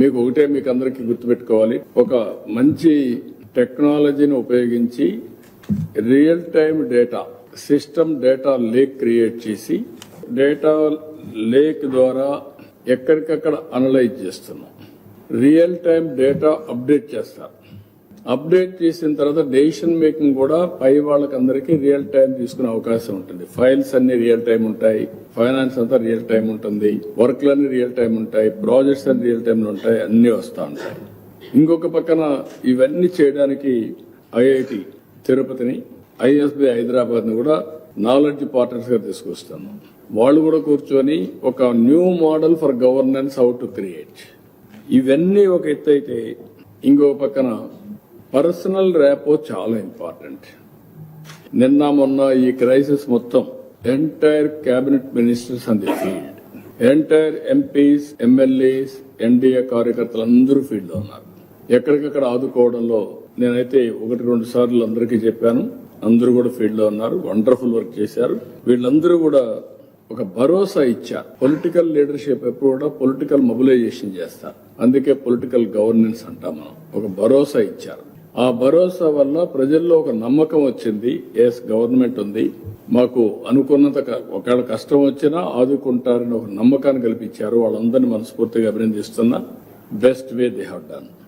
మీకు ఒకటే మీకు అందరికీ గుర్తుపెట్టుకోవాలి. ఒక మంచి టెక్నాలజీని ఉపయోగించి real time data system data lake create చేసి డేటా లేక్ ద్వారా ఎక్కడికక్కడ అనలైజ్ చేస్తున్నాం. రియల్ టైం డేటా అప్డేట్ చేస్తారు. అప్డేట్ చేసిన తర్వాత డెసిషన్ మేకింగ్ కూడా పై వాళ్ళకందరికీ రియల్ టైం తీసుకునే అవకాశం ఉంటుంది. ఫైల్స్ అన్ని రియల్ టైం ఉంటాయి. ఫైనాన్స్ అంతా రియల్ టైం ఉంటుంది. వర్క్లన్నీ రియల్ టైం ఉంటాయి. ప్రాజెక్ట్స్ అన్ని రియల్ టైంలో ఉంటాయి. అన్ని వస్తూ ఉంటాయి. ఇంకొక పక్కన ఇవన్నీ చేయడానికి ఐఐటి తిరుపతిని ఐఎస్బి హైదరాబాద్ని కూడా నాలెడ్జ్ పార్ట్నర్స్గా తీసుకొస్తాను వాళ్ళు కూడా కూర్చొని ఒక new model for governance how to create. ఇవన్నీ ఒక ఎత్తు అయితే ఇంకో పక్కన పర్సనల్ ర్యాపో చాలా ఇంపార్టెంట్. నిన్న మొన్న ఈ క్రైసిస్ మొత్తం entire cabinet ministers and the field entire MPs MLAs NDA కార్యకర్తలు అందరూ ఫీల్డ్లో ఉన్నారు. ఎక్కడికక్కడ ఆదుకోవడంలో నేనైతే ఒకటి రెండు సార్లు అందరికీ చెప్పాను. అందరూ కూడా ఫీల్డ్లో ఉన్నారు వండర్ఫుల్ వర్క్ చేశారు. వీళ్ళందరూ కూడా ఒక భరోసా ఇచ్చారు. పొలిటికల్ లీడర్షిప్ ఎప్పుడు కూడా పొలిటికల్ మొబిలైజేషన్ చేస్తారు. అందుకే పొలిటికల్ గవర్నెన్స్ అంటాం మనం. ఒక భరోసా ఇచ్చారు. ఆ భరోసా వల్ల ప్రజల్లో ఒక నమ్మకం వచ్చింది. ఎస్ గవర్నమెంట్ ఉంది. మాకు అనుకున్నంత ఒకవేళ కష్టం వచ్చినా ఆదుకుంటారని ఒక నమ్మకాన్ని కల్పించారు. వాళ్ళందరినీ మనస్ఫూర్తిగా అభినందిస్తున్నా. Best way they have done